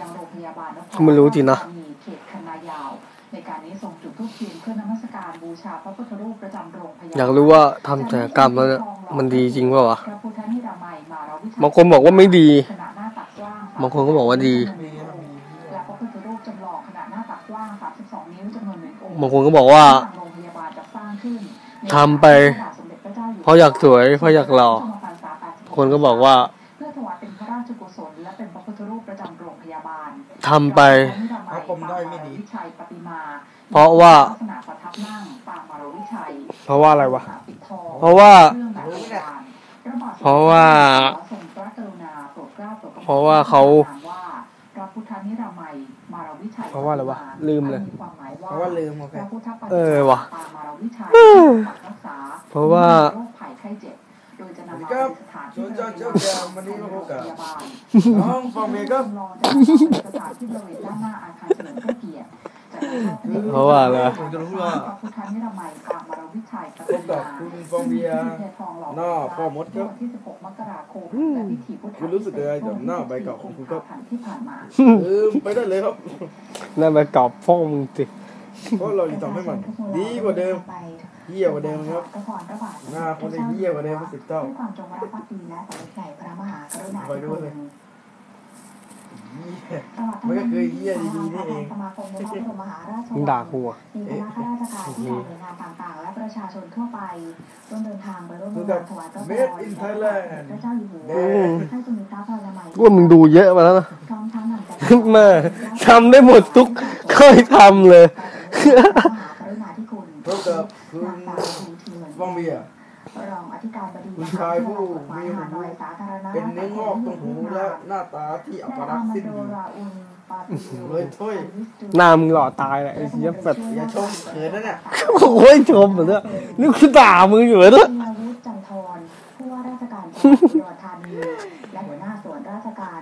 ยังโรงพยาบาลนคไม่รู้จริงนะมีเขตคันนายาว ในการนี้ส่งจุดทูปเทียนเพื่อนมัสการบูชาพระพุทธรูปประจำโรงพยาบาลอยากรู้ว่าทำศัลยกรรมแล้วเนี่ยมันดีจริงเปล่าวะพระพุทธนิรามัยมารวิชัยบางคนบอกว่าไม่ดีขนาดหน้าตักกว้างบางคนก็บอกว่าดีและพระพุทธรูปจำลองขนาดหน้าตักกว้าง32นิ้วจำนวนหนึ่งองค์บางคนก็บอกว่าทางโรงพยาบาลจัดสร้างขึ้นทำไป เพราะอยากสวยเพราะอยากหล่อคนก็บอกว่า และเป็นพระพุทธรูปประจำโรงพยาบาลทำไปพระพรหมได้ไม่ดีวิชัยปฏิมาเพราะว่าลักษณะประทับนั่งปางมารวิชัยเพราะว่าอะไรวะปิดทองเพราะว่าเครื่องแบบโบราณพระบาทสมด็จเพราะว่าทรงพระกรุณาโปรดเกล้าโปรดกระหม่อมเพราะว่าเขาว่าพระพุทธนิรามัยมารวิชัยเพราะว่าอะไรวะลืมเลยมีความหมายว่าเพราะว่าลืมโอเคพระพุทธปฏิมาเออว่ะปางมารวิชัยเออปักรักษาเพราะว่า โรคภัยไข้เจ็บโดยจะนำมาครับเป็นสถานที่ส่วนเจ้าเจ้าแก้ววันนี้มาพบกับโรงพยาบาลน้องฟังเมย์ครับจำลองจากเป็นสถานที่บริเวณด้านหน้าอาคารเฉลิมพระเกียรติจากนั้นก็เป็นเพราะว่าอะไรวะผมจะรู้ว่าพระพุทธนิรมัยปางมารวิชัยปพบกับคุณฟองเบียร์หน้าพ่อมดครับวันที่16มกราคมและพิธีพุทธคุณรู้สึกยังไงกับหน้าใบเก่าของคุณครับที่ผ่านมาเออไปได้เลยครับนั่นไปกรอบฟ้องมึงสิ เพราะเราจะทำให้มัน ดีกว่าเดิมเยี่ยกว่าเดิมครับหน้าคนจะเยี่ยกว่าเดิมเป็นสิบเท่าด้วยความจงรักภักดีและสำนึกในพระมหากรุณาคอยดูธิเลคุยณเยี่ยมันก็คือเหี้ยดีๆนี่เองสมาคมในพระบรมมหาราชมึงด่ากูอะมีคณะข้าราชการที่หน่วยงานต่างๆ และประชาชนทั่วไปร่วมเดินทางไปร่วมดูงากับนถวายพระพร Made in Thailand พระเจ้าอยู่หัวอืมให้ทรงมีพระพลานามัยกูว่ามึงดูเยอะมาแล้วนะพร้อมทั้งนำใจแม่ทำได้หมดทุกเคยทำเลย พระมหากรุณาธิคุณพบกับคุณนางสาวภูเทือนฟองเบียร์รองอธิการบดีคุณชายผู้มีหูหน่วยสาธารณะเป็นเนื้องอกตรงหูและหน้าตาที่อัปและรัอากษ์มาสิ้นโดดีราอุนปาติโยเลยถ้วยหน้ามึงหล่อตายแหละไอ้เหี้ยแบบอย่าชมเขินนะเนี่ยโอ้ยชมเหมือนเนี่ยนี่คือด่ามึงอยู่เหรอเนี่ยธีรวุฒิจันทรผู้ว่าราชการจังหวัดอุดรธานีและหัวหน้าส่วนราชการ